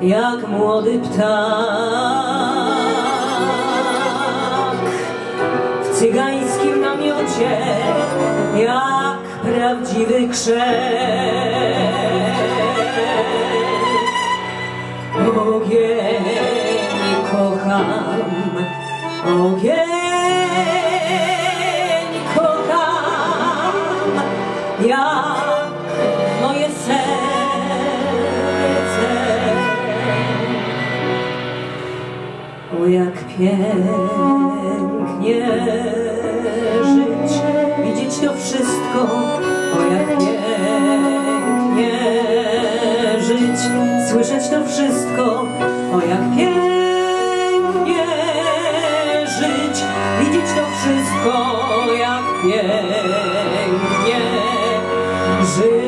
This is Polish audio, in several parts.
jak młody ptak. W cygańskim namiocie, jak prawdziwy krzew. Ogień kocham, ogień O jak pięknie żyć, widzieć to wszystko, o jak pięknie żyć, słyszeć to wszystko, o jak pięknie żyć, widzieć to wszystko, o jak pięknie żyć.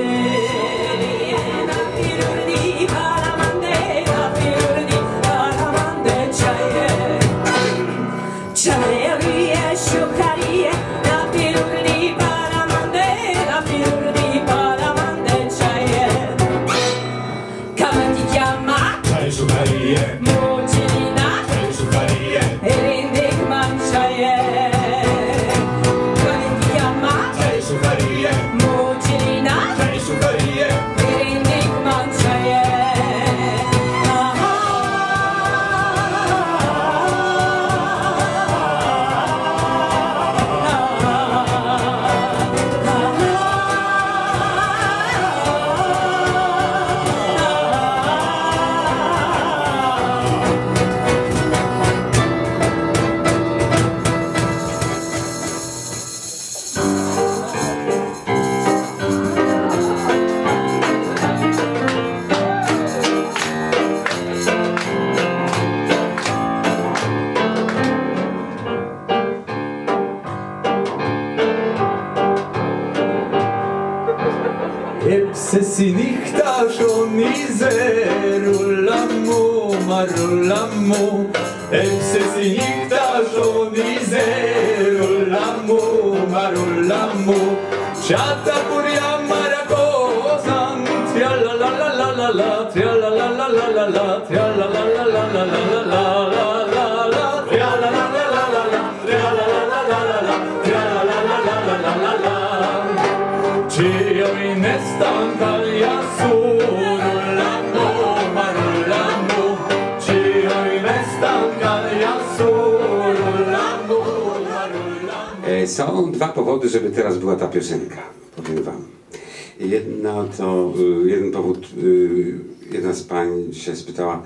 l'amour, elle saisit ta disait l'amour, maro l'amour, chata puria maracosa, tia la la la la la la, tia la la la la la la, tia Są dwa powody, żeby teraz była ta piosenka, powiem wam. Jedna to, y, jeden powód, y, jedna z pań się spytała,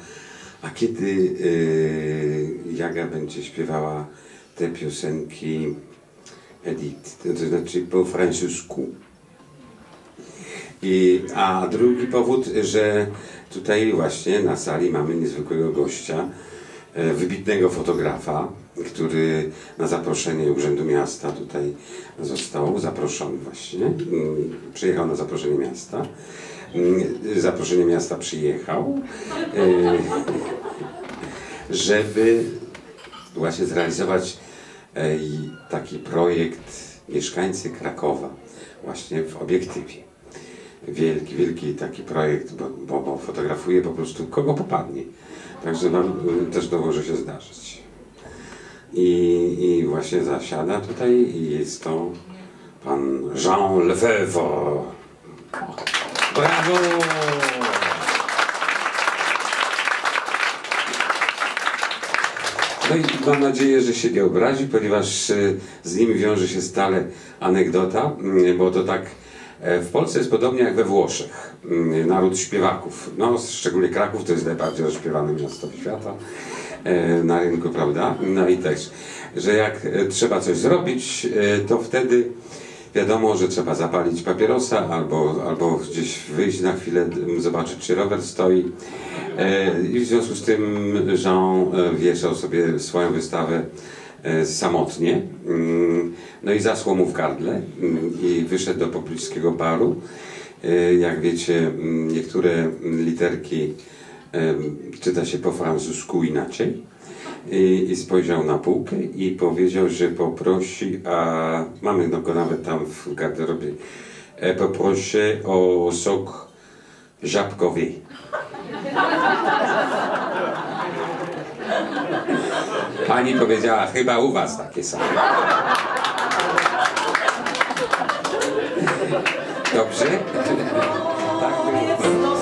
a kiedy y, Jaga będzie śpiewała te piosenki Edith, to znaczy po francusku. I, a drugi powód, że tutaj właśnie na sali mamy niezwykłego gościa, wybitnego fotografa, który na zaproszenie Urzędu Miasta tutaj został zaproszony właśnie. Mm, Przyjechał na zaproszenie miasta. Mm, Zaproszenie miasta przyjechał, e, żeby właśnie zrealizować e, taki projekt Mieszkańcy Krakowa właśnie w obiektywie. Wielki, wielki taki projekt, bo, bo, bo fotografuje po prostu kogo popadnie. Także wam y, też to może się zdarzyć. I, I właśnie zasiada tutaj i jest to pan Jean Lefebvre. Brawo! No i mam nadzieję, że się nie obrazi, ponieważ y, z nim wiąże się stale anegdota, mm, bo to tak w Polsce jest podobnie jak we Włoszech. Mm, Naród śpiewaków, no szczególnie Kraków to jest najbardziej rozśpiewane miasto świata e, na rynku, prawda? No i też, że jak e, trzeba coś zrobić, e, to wtedy wiadomo, że trzeba zapalić papierosa albo, albo gdzieś wyjść na chwilę, zobaczyć czy rower stoi. E, I w związku z tym Jean e, wieszał sobie swoją wystawę e, samotnie. Mm, No i zasło mu w gardle mm, i wyszedł do pobliskiego baru. E, Jak wiecie, mm, niektóre literki em, czyta się po francusku inaczej. I, spojrzał na półkę i powiedział, że poprosi, a mamy go nawet tam w garderobie, e, poproszę o sok Żabkowi. Pani powiedziała, chyba u was takie są. Dobrze? Tak